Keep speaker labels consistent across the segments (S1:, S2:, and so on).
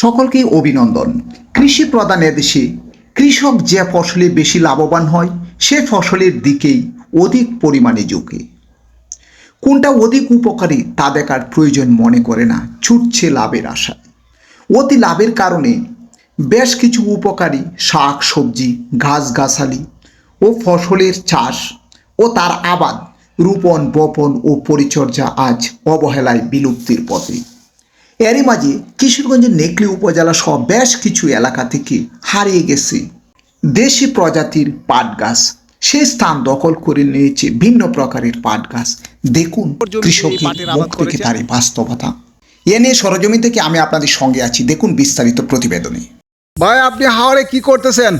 S1: সকলকেই অভিনন্দন। কৃষি প্রধান এদেশে, কৃষক যে ফসলে বেশি লাভবান হয়, সে ফসলের দিকেই অধিক পরিমাণে ঝুঁকে। কোনটা অধিক উপকারী তা দেখার প্রয়োজন মনে করে না, ছুটছে লাভের আশায়। অতি লাভের কারণে বেশ কিছু উপকারী শাক, সবজি গাছগাছালি ও ফসলের চাষ ও তার আবাদ, রোপণ, বপন ও পরিচর্যা আজ অবহেলায় বিলুপ্তির পথে। এরই মাঝে কিশোরগঞ্জের নেকলি উপজেলা সহ বেশ কিছু এলাকা থেকে হারিয়ে গেছে দেশি প্রজাতির পাট গাছ সেই স্থান দখল করে নিয়েছে ভিন্ন প্রকারের পাট গাছ দেখুন কৃষকের মুখ থেকে তার বাস্তবতা। এ নিয়ে সরজমি থেকে আমি আপনাদের সঙ্গে আছি। দেখুন বিস্তারিত প্রতিবেদনে।
S2: ভাই আপনি হাওড়ে কি করতেছেন?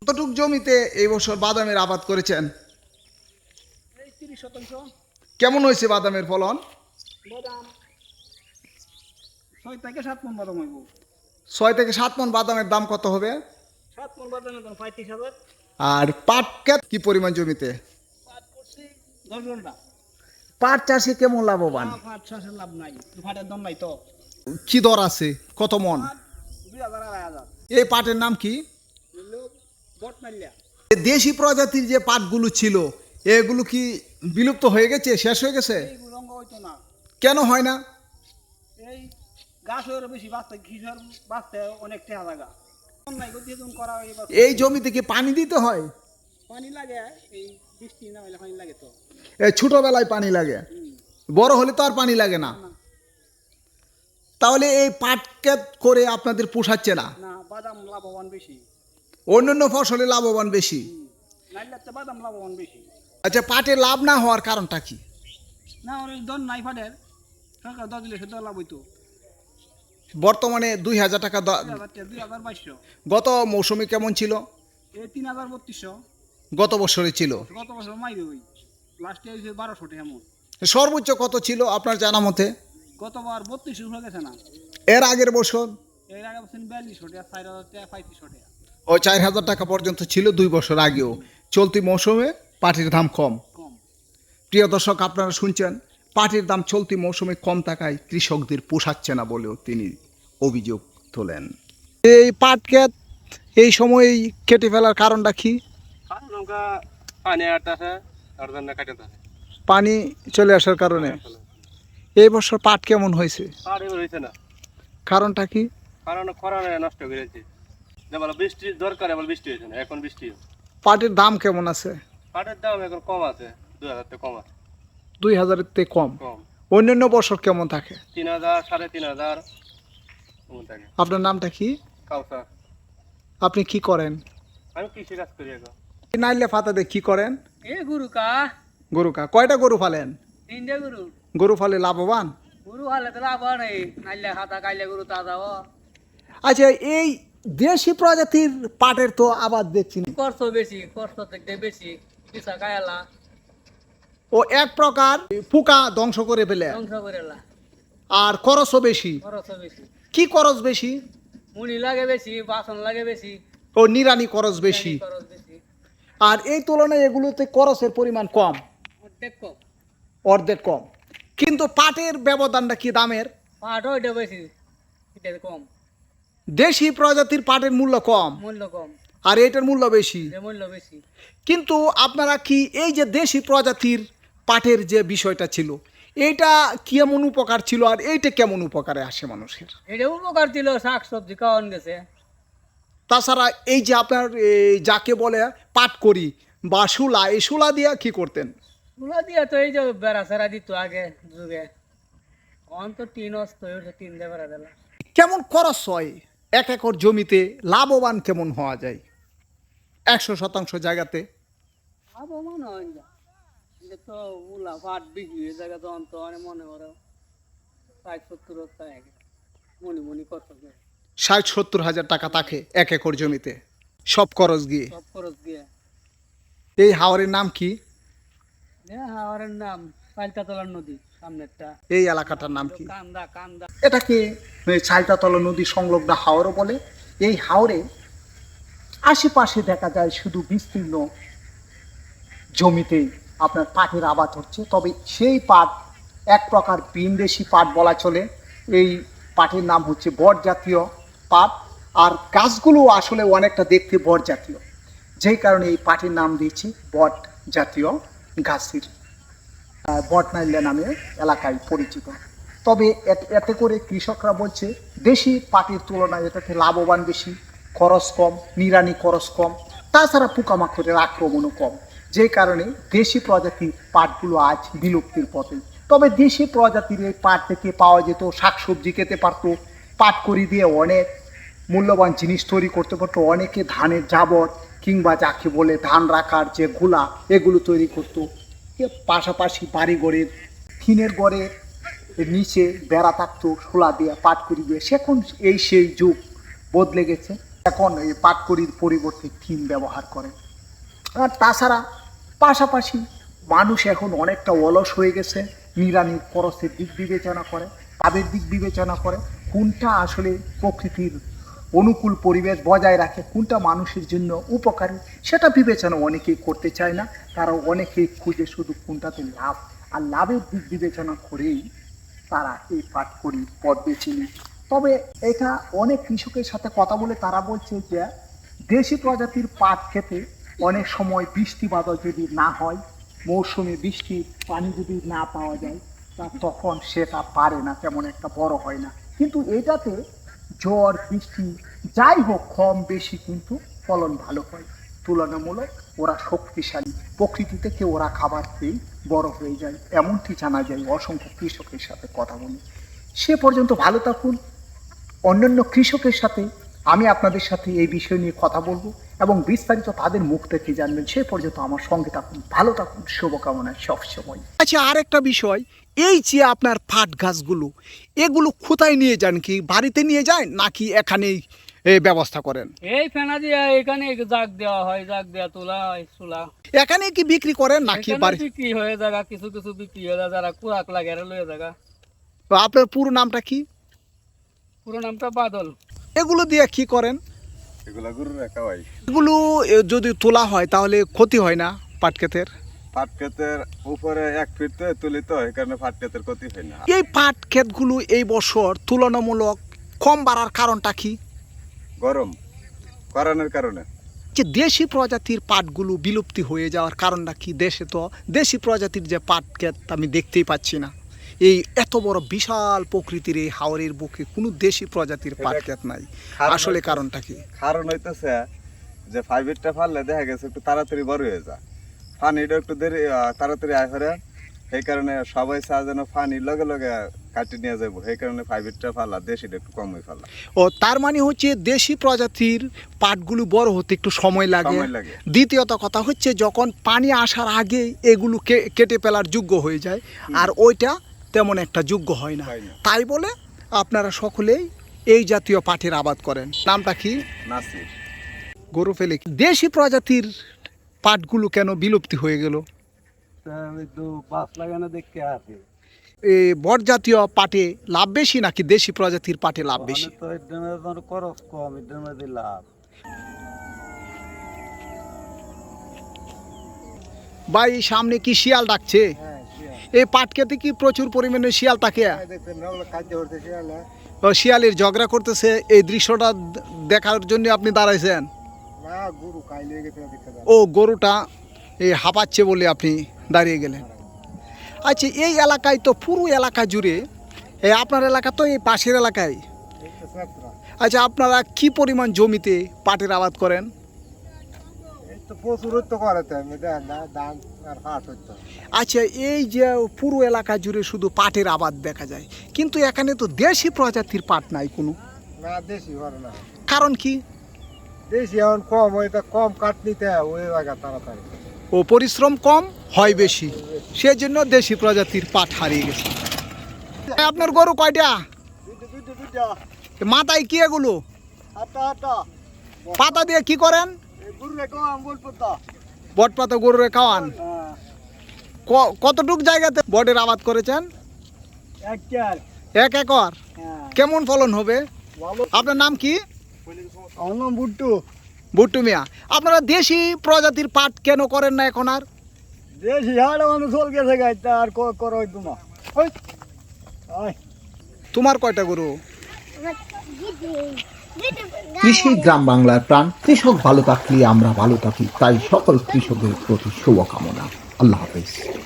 S2: কতটুক জমিতে এই বছর বাদামের আবাদ করেছেন?
S3: তিরিশ শতাংশ।
S2: কেমন হয়েছে বাদামের ফলন?
S3: ছয় থেকে সাত মন বাদাম হইব।
S2: ছয় থেকে সাত মন বাদামের দাম কত হবে?
S3: সাত মন বাদামের দাম পঁয়ত্রিশ হাজার।
S2: আর পাট ক্ষেত কি পরিমাণ জমিতে?
S3: পাট দশ ঘণ্টা।
S2: পাট চাষে কেমন লাভবান?
S3: পাট চাষের লাভ নাই। পাটের দাম নাই তো।
S2: কি দর আছে? কত মন? এই পাটের নাম কি? দেশি প্রজাতির যে পাটগুলো ছিল এগুলো কি বিলুপ্ত হয়ে গেছে? শেষ হয়ে গেছে? কেন হয় না?
S3: এই গাছ হয়ে বেশি বাঁচতে ঘিসর বাঁচতে অনেক টেহা করা
S2: এই জমিতে কি পানি দিতে হয়?
S3: পানি লাগে এই বৃষ্টি না হলে পানি লাগে তো।
S2: এই ছোটবেলায় পানি লাগে। বড় হলে তো আর পানি লাগে না। তাহলে এই পাট ক্ষেত করে আপনাদের পোষাচ্ছে না?
S3: না বাদাম লাভবান বেশি।
S2: অন্যান্য ফসলে লাভবান বেশি?
S3: বাদাম লাভবান বেশি।
S2: আচ্ছা পাটে লাভ না হওয়ার কারণটা কি?
S3: না ওর দন নাই সরকার দশ দিলে সেটা লাভ হইতো।
S2: বর্তমানে দুই হাজার টাকা
S3: দুই হাজার বাইশশো।
S2: গত মৌসুমে কেমন ছিল?
S3: তিন হাজার বত্রিশশো।
S2: গত বছরে ছিল।
S3: গত বছর মাইরে ওই। লাস্টে হয়েছে বারোশো এমন।
S2: সর্বোচ্চ কত ছিল আপনার জানা মতে?
S3: গতবার বত্রিশশো হয়ে গেছে না।
S2: এর আগের বছর?
S3: এর আগে বছর বিয়াল্লিশশো টাকা চার হাজার টাকা পঁয়ত্রিশশো টাকা।
S2: ও চার হাজার টাকা পর্যন্ত ছিল দুই বছর আগেও। চলতি মৌসুমে পাটির দাম কম।
S3: কম।
S2: প্রিয় দর্শক আপনারা শুনছেন পাটির দাম চলতি মৌসুমে কম থাকায় কৃষকদের পোষাচ্ছে না বলেও তিনি অভিযোগ তোলেন। এই পাট ক্ষেত এই সময় কেটে ফেলার কারণটা কি?
S4: পানি
S2: চলে আসার কারণে? এই বছর পাট কেমন হয়েছে? কারণটা কি?
S4: কারণ খরা নষ্ট করেছে যে বলো বৃষ্টি দরকার বৃষ্টি হয়েছে না এখন বৃষ্টি
S2: পাটের দাম কেমন আছে?
S4: পাটের দাম এখন কম আছে দু হাজার কম আছে।
S2: দুই হাজারের থেকে কম। অন্যান্য বছর কেমন থাকে?
S4: তিন হাজার সাড়ে তিন হাজার
S2: আপনার নামটা কি? আপনি কি করেন?
S4: আমি কৃষি কাজ করি এখন।
S2: নাইলে ফাতাতে কি করেন?
S3: এ গুরু কা।
S2: গরু কা। কয়টা গরু ফালেন?
S3: তিনটে গুরু।
S2: গরু ফালে লাভবান?
S3: গুরু হালে তো লাভ নেই নাইলে খাতা কাইলে গুরু তা যাও
S2: আচ্ছা এই দেশি প্রজাতির পাটের তো আবাদ দেখছি না।
S3: কষ্ট বেশি কষ্ট থেকে বেশি। পিসা কায়ালা
S2: ও এক প্রকার পোকা ধ্বংস করে ফেলে।
S3: ধ্বংস করে লা
S2: আর খরচও বেশি।
S3: খরচ বেশি।
S2: কি খরচ বেশি?
S3: মুড়ি লাগে বেশি বাসন লাগে বেশি।
S2: ও নিরানি খরচ বেশি।
S3: খরচ বেশি।
S2: আর এই তুলনায় এগুলোতে খরচের পরিমাণ কম।
S3: অর্ধেক কম।
S2: অর্ধেক কম। কিন্তু পাটের ব্যবধানটা কি দামের?
S3: পাট ওইটা বেশি এটা কম।
S2: দেশি প্রজাতির পাটের মূল্য কম।
S3: মূল্য কম।
S2: আর এটার মূল্য বেশি।
S3: মূল্য বেশি।
S2: কিন্তু আপনারা কি এই যে দেশি প্রজাতির পাটের যে বিষয়টা ছিল এইটা কেমন উপকার ছিল আর এইটা কেমন উপকারে আসে মানুষের?
S3: এটা উপকার ছিল শাক সবজি খাওয়ান গেছে।
S2: তাছাড়া এই যে আপনার যাকে বলে পাট করি বা শুলা এই শুলা দিয়া কি করতেন?
S3: তুলা দিয়া তো এই যে বেড়া সেরা দিত আগে যুগে। অন তো টিন অস্ত হয়েছে টিন দিয়ে বেড়া দিলা।
S2: কেমন খরচ হয়? এক একর জমিতে লাভবান কেমন হওয়া যায়? একশো শতাংশ জায়গাতে।
S3: লাভবান হয় তো উলা বিক্রি হয়ে জায়গা তো অনেক মনে করো ষাট সত্তর মনি মনি কত
S2: ষাট সত্তর হাজার টাকা থাকে এক একর জমিতে। সব খরচ গিয়ে।
S3: সব খরচ দিয়ে
S2: এই হাওরের নাম কি?
S3: হাওয়ারের নাম নদী সামনেরটা।
S2: এই এলাকাটার নাম কি?
S3: কান্দা কান্দা।
S2: এটাকে চালতাতলা নদী সংলগ্ন হাওরও বলে? এই হাওরে আশেপাশে দেখা যায় শুধু বিস্তীর্ণ জমিতে আপনার পাটের আবাদ হচ্ছে। তবে সেই পাট এক প্রকার বিনদেশি পাট বলা চলে। এই পাটের নাম হচ্ছে বট জাতীয় পাট আর গাছগুলো আসলে অনেকটা দেখতে বট জাতীয় যেই কারণে এই পাটের নাম দিয়েছি বট জাতীয় গাছের আহ, বটনাইল্লা নামে এলাকায় পরিচিত। তবে এতে করে কৃষকরা বলছে দেশি পাটের তুলনায় এটাতে লাভবান বেশি খরচ কম নিরানি খরচ কম। তাছাড়া পোকামাকড়ের আক্রমণও কম। যে কারণে দেশি প্রজাতির পাটগুলো আজ বিলুপ্তির পথে। তবে দেশি প্রজাতির এই পাট থেকে পাওয়া যেত শাকসবজি খেতে পারতো, পাট করি দিয়ে অনেক মূল্যবান জিনিস তৈরি করতে পারতো, অনেকে ধানের জাবর কিংবা যাকে বলে ধান রাখার যে গুলা, এগুলো তৈরি করতো। পাশাপাশি বাড়িঘরের টিনের গড়ে নিচে বেড়া থাকতো, শোলা দিয়ে পাটকুড়ি দিয়ে। সেখন এই সেই যুগ বদলে গেছে। এখন এই পাটকুড়ির পরিবর্তে টিন ব্যবহার করে। আর তাছাড়া পাশাপাশি মানুষ এখন অনেকটা অলস হয়ে গেছে নিরানির খরচের দিক বিবেচনা করে লাভের দিক বিবেচনা করে, কোনটা আসলে প্রকৃতির অনুকূল পরিবেশ বজায় রাখে, কোনটা মানুষের জন্য উপকারী, সেটা বিবেচনা অনেকেই করতে চায় না তারা অনেকেই খুঁজে শুধু কোনটাতে লাভ, আর লাভের দিক বিবেচনা করেই তারা এই পাঠ করি, পথ বেছে নিই তবে এটা অনেক কৃষকের সাথে কথা বলে তারা বলছে যে, দেশি প্রজাতির পাট খেতে অনেক সময় বৃষ্টি বাদল যদি না হয়, মৌসুমে বৃষ্টির পানি যদি না পাওয়া যায়, তা তখন সেটা পারে না, তেমন একটা বড় হয় না। কিন্তু এটাতে ঝড়, বৃষ্টি, যাই হোক, কম বেশি কিন্তু ফলন ভালো হয়। তুলনামূলক ওরা শক্তিশালী। প্রকৃতি থেকে ওরা খাবার পেয়ে বড় হয়ে যায়, এমনটি জানা যায় অসংখ্য কৃষকের সাথে কথা বলে। সে পর্যন্ত ভালো থাকুন। অন্যান্য কৃষকের সাথে আমি আপনাদের সাথে এই বিষয় নিয়ে কথা বলব এবং বিস্তারিত তাদের মুখ থেকে জানবেন। সে পর্যন্ত আমার সঙ্গে থাকুন ভালো থাকুন শুভকামনা সবসময়। আচ্ছা আর একটা বিষয় এই যে আপনার পাট গাছগুলো এগুলো কোথায় নিয়ে যান কি বাড়িতে নিয়ে যায় নাকি এখানেই ব্যবস্থা করেন?
S3: এই ফেনা দিয়ে এখানে জাগ দেওয়া হয় জাগ দেওয়া তোলা হয় চুলা।
S2: এখানে কি বিক্রি করেন নাকি বাড়ি
S3: বিক্রি হয়ে জায়গা কিছু কিছু বিক্রি হয়ে যায় যারা কুড়াক লাগে লয়ে জায়গা
S2: আপনার পুরো নামটা কি?
S3: পুরো নামটা বাদল।
S2: এগুলো দিয়ে কি করেন?
S5: এগুলা
S2: যদি তোলা হয় তাহলে ক্ষতি হয় না পাট ক্ষেতের?
S5: পাট ক্ষেতের উপরে এক ফিট তুলি তো এই কারণে পাট ক্ষেতের ক্ষতি হয় না।
S2: এই পাট ক্ষেতগুলো এই বছর তুলনামূলক কম বাড়ার কারণটা কি?
S5: গরম করানোর কারণে।
S2: যে দেশি প্রজাতির পাটগুলো বিলুপ্তি হয়ে যাওয়ার কারণটা কি দেশে তো? দেশি প্রজাতির যে পাট ক্ষেত আমি দেখতেই পাচ্ছি না। এই এত বড় বিশাল প্রকৃতির এই হাওরের বুকে কোনো দেশি প্রজাতির পাট ক্ষেত নাই। আসলে কারণটা কি?
S5: কারণ হইতেছে যে ফাইবারটা ফাললে দেখা গেছে একটু তাড়াতাড়ি বড় হয়ে যায়। পানিটা একটু দেরি তাড়াতাড়ি আয় করে সেই কারণে সবাই চা যেন পানির লগে লগে কাটি নিয়ে যাব সেই কারণে ফাইবারটা ফালা দেশিটা একটু কম হয়ে ফালা
S2: ও তার মানে হচ্ছে দেশি প্রজাতির পাটগুলো বড় হতে একটু সময় লাগে। দ্বিতীয়ত কথা হচ্ছে যখন পানি আসার আগে এগুলো কেটে ফেলার যোগ্য হয়ে যায়। আর ওইটা তেমন একটা যোগ্য হয় না। তাই বলে আপনারা সকলেই এই জাতীয় পাঠের আবাদ করেন। নামটা কি?
S5: নাসির।
S2: গরু ফেলে দেশি প্রজাতির পাটগুলো কেন বিলুপ্তি হয়ে গেল?
S3: বাস লাগানো দেখতে আছে।
S2: বট জাতীয় পাটে লাভ বেশি নাকি দেশি প্রজাতির পাটে লাভ বেশি?
S3: খরচ কম লাভ।
S2: ভাই সামনে কি শিয়াল ডাকছে? এই পাট খেতে কি প্রচুর পরিমাণে শিয়াল থাকে ও শিয়ালের ঝগড়া করতেছে এই দৃশ্যটা দেখার জন্য আপনি দাঁড়াইছেন? ও গরুটা এই হাঁপাচ্ছে বলে আপনি দাঁড়িয়ে গেলেন। আচ্ছা এই এলাকায় তো পুরো এলাকা জুড়ে এই আপনার এলাকা তো এই পাশের এলাকায়। আচ্ছা আপনারা কি পরিমাণ জমিতে পাটের আবাদ করেন? আচ্ছা এই যে পুরো এলাকা জুড়ে শুধু পাটের আবাদ দেখা যায় কিন্তু এখানে তো দেশি প্রজাতির পাট নাই কোনো।
S6: না দেশি না।
S2: কারণ কি?
S6: দেশি এখন কম ওই তো কম কাট নিতে ওই জায়গা তাড়াতাড়ি।
S2: ও পরিশ্রম কম হয় বেশি। সেজন্য দেশি প্রজাতির পাট হারিয়ে গেছে। আপনার গরু কয়টা? মাথায় কি এগুলো? পাতা দিয়ে কি করেন? বট পাতা গরুরে খাওয়ান? কতটুক জায়গাতে বটের আবাদ করেছেন?
S6: এক
S2: একর? কেমন ফলন হবে? আপনার নাম কি?
S6: অন্য বুট্টু
S2: বুট্টু মিয়া। আপনারা দেশি প্রজাতির পাট কেন করেন না এখন আর?
S6: দেশি গাইতে আর করো ওই
S2: তোমার কয়টা গরু?
S1: কৃষি গ্রাম বাংলার প্রাণ। কৃষক ভালো থাকলে আমরা ভালো থাকি, তাই সকল কৃষকের প্রতি শুভকামনা। আল্লাহ হাফেজ।